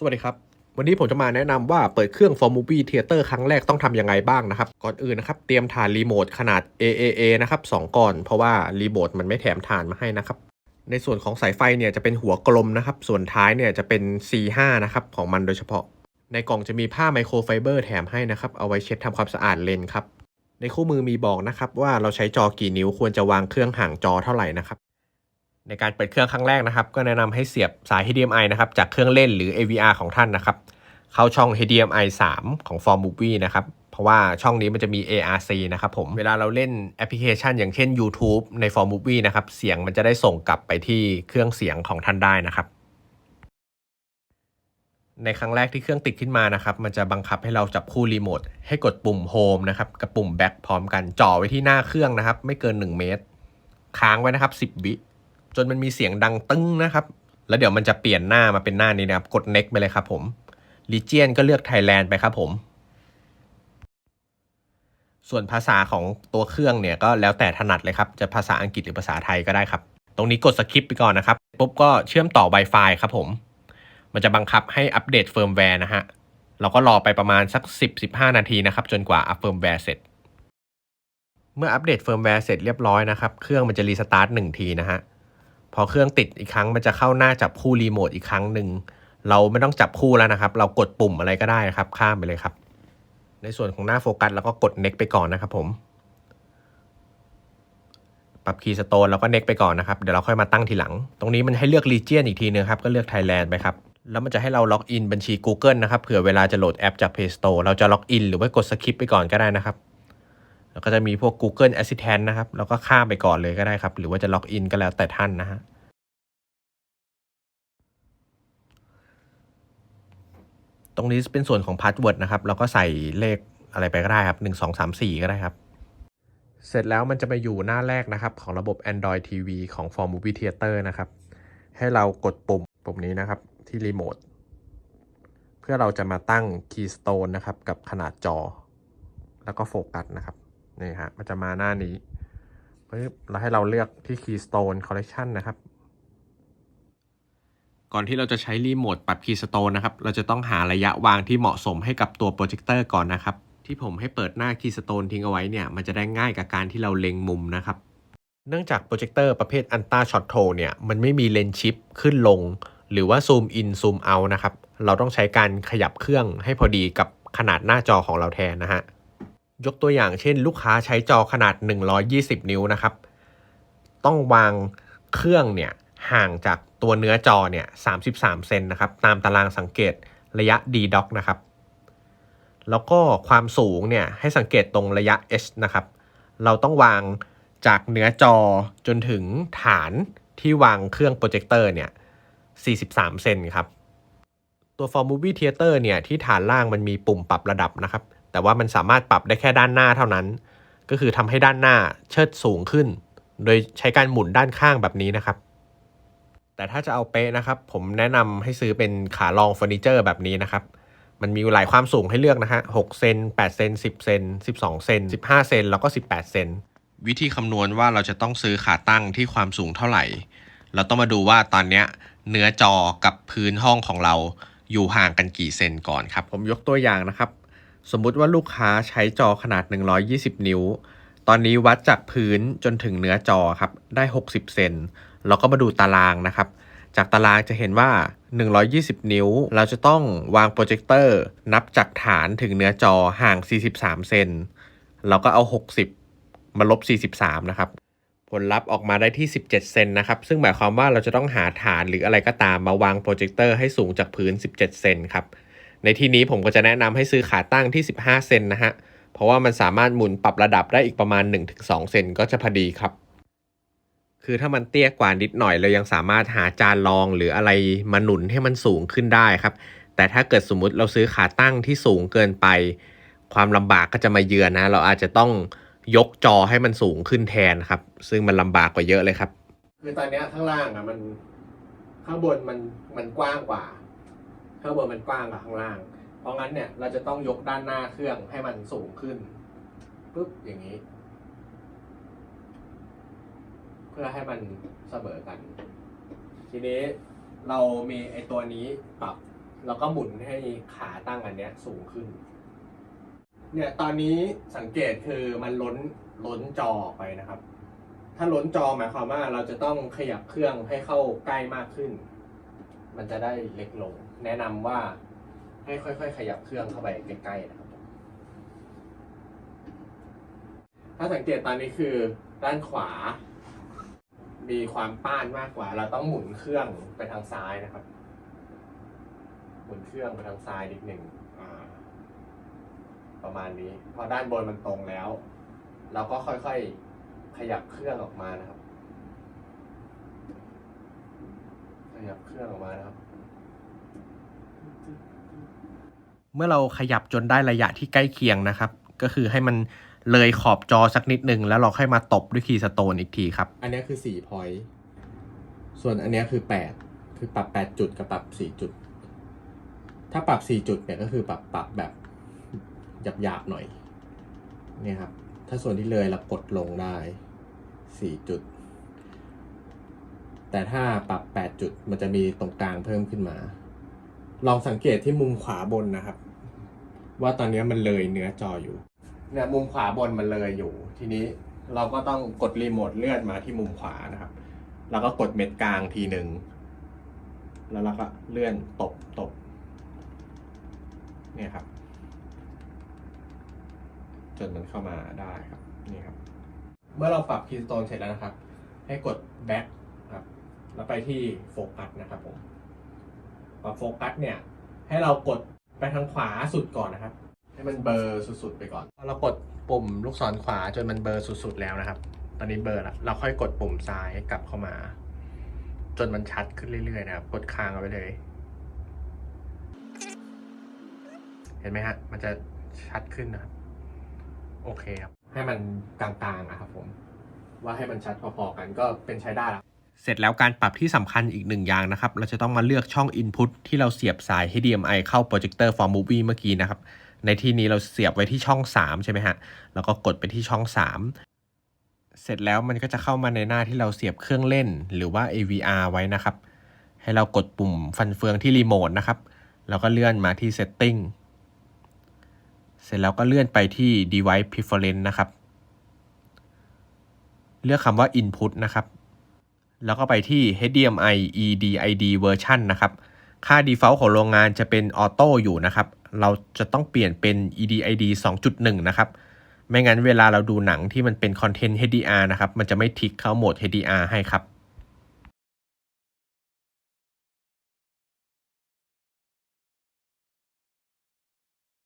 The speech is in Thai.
สวัสดีครับ วันนี้ผมจะมาแนะนำว่าเปิดเครื่อง For Movie Theater ครั้งแรกต้องทำยังไงบ้างนะครับ ก่อนอื่นนะครับ เตรียมถ่านรีโมทขนาด AAA นะครับ2ก่อน เพราะว่ารีโมทมันไม่แถมถ่านมาให้นะครับ ในส่วนของสายไฟเนี่ยจะเป็นหัวกลมนะครับ ส่วนท้ายเนี่ยจะเป็น C5 นะครับของมันโดยเฉพาะ ในกล่องจะมีผ้าไมโครไฟเบอร์แถมให้นะครับ เอาไว้เช็ดทำความสะอาดเลนส์ครับ ในคู่มือมีบอกนะครับว่าเราใช้จอกี่นิ้วควรจะวางเครื่องห่างจอเท่าไหร่นะครับ ในการเปิดเครื่องครั้งแรกนะครับ ก็แนะนำให้เสียบสาย HDMI นะครับจากเครื่องเล่นหรือ AVR ของท่านนะครับ เข้าช่อง HDMI 3 ของ For Movie นะครับเพราะว่าช่องนี้มันจะมี ARC นะครับผม เวลาเราเล่นแอปพลิเคชัน อย่างเช่น YouTube ใน For Movie นะครับ เสียงมันจะได้ส่งกลับไปที่เครื่องเสียงของท่านได้นะครับ ในครั้งแรกที่เครื่องติดขึ้นมานะครับ มันจะบังคับให้เราจับคู่รีโมทให้กดปุ่ม Home นะครับกับปุ่ม Back พร้อมกันจ่อไว้ที่หน้าเครื่องนะครับ ไม่เกิน 1 เมตร ค้างไว้นะครับ 10 วิ จนมันมีเสียงดังตึ้งนะครับ แล้วเดี๋ยวมันจะเปลี่ยนหน้ามาเป็นหน้านี้นะครับ กด Next ไปเลยครับผมลีเจียนก็เลือกไทยแลนด์ไปครับผม ส่วนภาษาของตัวเครื่องเนี่ยก็แล้วแต่ถนัดเลยครับ จะภาษาอังกฤษหรือภาษาไทยก็ได้ครับ ตรงนี้กดสคริปไปก่อนนะครับ ปุ๊บก็เชื่อมต่อ Wi-Fi ครับผม มันจะบังคับให้อัปเดตเฟิร์มแวร์นะฮะ เราก็รอไปประมาณสัก 10-15 นาทีนะครับ จนกว่าอัปเฟิร์มแวร์เสร็จ เมื่ออัปเดตเฟิร์มแวร์เสร็จเรียบร้อยนะครับ เครื่องมันจะรีสตาร์ทหนึ่งทีนะฮะ พอเครื่องติดอีกครั้งมันจะเข้าหน้าจับคู่รีโมทอีกครั้งหนึ่งเราไม่ต้องจับคู่แล้วนะครับ เรากดปุ่มอะไรก็ได้นะครับ ข้ามไปเลยครับ ในส่วนของหน้าโฟกัสเราก็กด next ไปก่อนนะครับผม ปรับคีย์สโตนแล้วก็ next ไปก่อนนะครับ เดี๋ยวเราค่อยมาตั้งทีหลัง ตรงนี้มันให้เลือก region อีกทีนึงครับ ก็เลือก Thailand ไปครับ แล้วมันจะให้เราล็อกอินบัญชี Google นะครับ เผื่อเวลาจะโหลดแอปจาก Play Store เราจะล็อกอินหรือว่ากด skip ไปก่อนก็ได้นะครับ แล้วก็จะมีพวก Google Assistant นะครับ แล้วก็ข้ามไปก่อนเลยก็ได้ครับ หรือว่าจะล็อกอินก็แล้วแต่ท่านนะฮะตรงนี้เป็นส่วนของพาสเวิร์ดนะครับ เราก็ใส่เลขอะไรไปก็ได้ครับ 1 2 3 4 ก็ได้ครับ เสร็จแล้วมันจะไปอยู่หน้าแรกนะครับ ของระบบ Android TV ของ For Movie Theater นะครับ ให้เรากดปุ่มปุ่มนี้นะครับที่รีโมทเพื่อเราจะมาตั้ง Keystone นะครับ กับขนาดจอ แล้วก็โฟกัสนะครับ นี่ฮะมันจะมาหน้านี้ปึ๊บแล้วให้เราเลือกที่ Keystone Collection นะครับ ก่อนที่เราจะใช้รีโมทปรับคีย์สโตนนะครับ เราจะต้องหาระยะวางที่เหมาะสมให้กับตัวโปรเจคเตอร์ก่อนนะครับ ที่ผมให้เปิดหน้าคีย์สโตนทิ้งเอาไว้เนี่ย มันจะได้ง่ายกับการที่เราเล็งมุมนะครับ เนื่องจากโปรเจคเตอร์ประเภทอันต้าช็อตโทเนี่ย มันไม่มีเลนส์ชิปขึ้นลง หรือว่าซูมอินซูมเอานะครับ เราต้องใช้การขยับเครื่องให้พอดีกับขนาดหน้าจอของเราแทนนะฮะ ยกตัวอย่างเช่น ลูกค้าใช้จอขนาด 120 นิ้วนะครับ ต้องวางเครื่องเนี่ยห่างจากตัวเนื้อจอเนี่ย 33 เซนนะครับ ตามตารางสังเกตระยะ d doc นะครับ แล้วก็ความสูงเนี่ยให้สังเกตตรงระยะ h นะครับ เราต้องวางจากเนื้อจอจนถึงฐานที่วางเครื่องโปรเจคเตอร์เนี่ย 43 เซนครับ ตัว For Movie Theater เนี่ยที่ฐานล่างมันมีปุ่มปรับระดับนะครับ แต่ว่ามันสามารถปรับได้แค่ด้านหน้าเท่านั้น ก็คือทำให้ด้านหน้าเชิดสูงขึ้น โดยใช้การหมุนด้านข้างแบบนี้นะครับ แต่ถ้าจะเอาเป๊ะนะครับ ผมแนะนำให้ซื้อเป็นขารองเฟอร์นิเจอร์แบบนี้นะครับ มันมีหลายความสูงให้เลือกนะฮะ6เซน8เซน10เซน12เซน15เซนแล้วก็ 18เซนวิธีคำนวณว่าเราจะต้องซื้อขาตั้งที่ความสูงเท่าไหร่ เราต้องมาดูว่าตอนเนี้ยเนื้อจอกับพื้นห้องของเราอยู่ห่างกันกี่เซนก่อนครับ ผมยกตัวอย่างนะครับ สมมุติว่าลูกค้าใช้จอขนาด 120 นิ้ว ตอนนี้วัดจากพื้นจนถึงเนื้อจอครับ ได้ 60 เซนเราก็มาดูตารางนะครับ จากตารางจะเห็นว่า 120 นิ้ว เราจะต้องวางโปรเจคเตอร์ นับจากฐานถึงเนื้อจอห่าง 43 เซนเราก็เอา 60 มาลบ 43 นะครับ ผลลัพธ์ออกมาได้ที่ 17 เซนนะครับ ซึ่งหมายความว่าเราจะต้องหาฐานหรืออะไรก็ตามมาวางโปรเจคเตอร์ให้สูงจากพื้น 17 เซนครับ ในที่นี้ผมก็จะแนะนำให้ซื้อขาตั้งที่ 15 เซนนะฮะ เพราะว่ามันสามารถหมุนปรับระดับได้อีกประมาณ 1-2 เซนก็จะพอดีครับ คือถ้ามันเตี้ยกว่านิดหน่อยเรายังสามารถหาจานรองหรืออะไรมาหนุนให้มันสูงขึ้นได้ครับ แต่ถ้าเกิดสมมุติเราซื้อขาตั้งที่สูงเกินไป ความลำบากก็จะมาเยือนนะ เราอาจจะต้องยกจอให้มันสูงขึ้นแทนครับ ซึ่งมันลำบากกว่าเยอะเลยครับ คือตอนนี้ข้างล่างอะมันข้างบนมันมันกว้างกว่า ข้างบนมันกว้างกว่าข้างล่าง เพราะงั้นเนี่ยเราจะต้องยกด้านหน้าเครื่องให้มันสูงขึ้นปุ๊บอย่างนี้ เพื่อให้มันเสมอกัน ทีนี้เรามีไอตัวนี้ปรับแล้วก็หมุนให้ขาตั้งอันเนี้ยสูงขึ้น เนี่ยตอนนี้สังเกตคือมันล้นล้นจอไปนะครับ ถ้าล้นจอหมายความว่าเราจะต้องขยับเครื่องให้เข้าใกล้มากขึ้น มันจะได้เล็กลง แนะนำว่าให้ค่อย ๆ ขยับเครื่องเข้าไปใกล้ๆนะครับ ถ้าสังเกตตอนนี้คือด้านขวา มีความป้านมากกว่า เราต้องหมุนเครื่องไปทางซ้ายนะครับ หมุนเครื่องไปทางซ้ายนิดหนึ่งประมาณนี้ พอด้านบนมันตรงแล้ว เราก็ค่อยๆขยับเครื่องออกมานะครับ ขยับเครื่องออกมานะครับ เมื่อเราขยับจนได้ระยะที่ใกล้เคียงนะครับ ก็คือให้มันเลยขอบจอสักนิดหนึ่งแล้วเราค่อยมาตบด้วยคีย์สโตนอีกทีครับ อันนี้คือ4 point ส่วนอันนี้คือ 8 คือปรับ 8 จุดกับปรับ 4 จุด ถ้าปรับ 4 จุดเนี่ยก็คือปรับปรับแบบหยาบๆหน่อยเนี่ยครับ ถ้าส่วนที่เลยเรากดลงได้ 4 จุด แต่ถ้าปรับ 8 จุดมันจะมีตรงกลางเพิ่มขึ้นมา ลองสังเกตที่มุมขวาบนนะครับ ว่าตอนนี้มันเลยเนื้อจออยู่เนี่ยมุมขวาบนมันเลยอยู่ ทีนี้เราก็ต้องกดรีโมทเลื่อนมาที่มุมขวานะครับ แล้วก็กดเม็ดกลางทีหนึ่งแล้วเราก็เลื่อนตบตบเนี่ยครับ จนมันเข้ามาได้ครับนี่ครับ เมื่อเราปรับคีย์สโตนเสร็จแล้วนะครับ ให้กด back ครับ แล้วไปที่โฟกัสนะครับผมปรับโฟกัสเนี่ย ให้เรากด ไปทางขวาสุดก่อนนะครับ ให้มันเบลอร์สุดๆไปก่อน พอเรากดปุ่มลูกศรขวาจนมันเบลอร์สุดๆแล้วนะครับ ตอนนี้เบลอร์แล้วเราค่อยกดปุ่มซ้ายกลับเข้ามา จนมันชัดขึ้นเรื่อยๆนะครับ กดค้างเอาไว้เลย เห็นไหมฮะ มันจะชัดขึ้นนะครับ โอเคครับ ให้มันกลางๆนะครับผม ว่าให้มันชัดพอๆกันก็เป็นใช้ได้แล้ว เสร็จแล้วการปรับที่สำคัญอีกหนึ่งอย่างนะครับ เราจะต้องมาเลือกช่อง Input ที่เราเสียบสาย HDMI เข้า Projector for Movie เมื่อกี้นะครับ ในที่นี้เราเสียบไว้ที่ช่อง 3 ใช่ไหมฮะ แล้วก็กดไปที่ช่อง 3 เสร็จแล้วมันก็จะเข้ามาในหน้าที่เราเสียบเครื่องเล่น หรือว่า AVR ไว้นะครับ ให้เรากดปุ่มฟันเฟืองที่รีโมทนะครับ แล้วก็เลื่อนมาที่ Setting เสร็จแล้วก็เลื่อนไปที่ Device Preference นะครับ เลือกคำว่า Input นะครับ แล้วก็ไปที่ HDMI EDID version นะครับ ค่า default ของโรงงานจะเป็นออโต้อยู่นะครับ เราจะต้องเปลี่ยนเป็น EDID 2.1 นะครับ ไม่งั้นเวลาเราดูหนังที่มันเป็นคอนเทนต์ HDR นะครับ มันจะไม่ทิกเข้าโหมด HDR ให้ครับ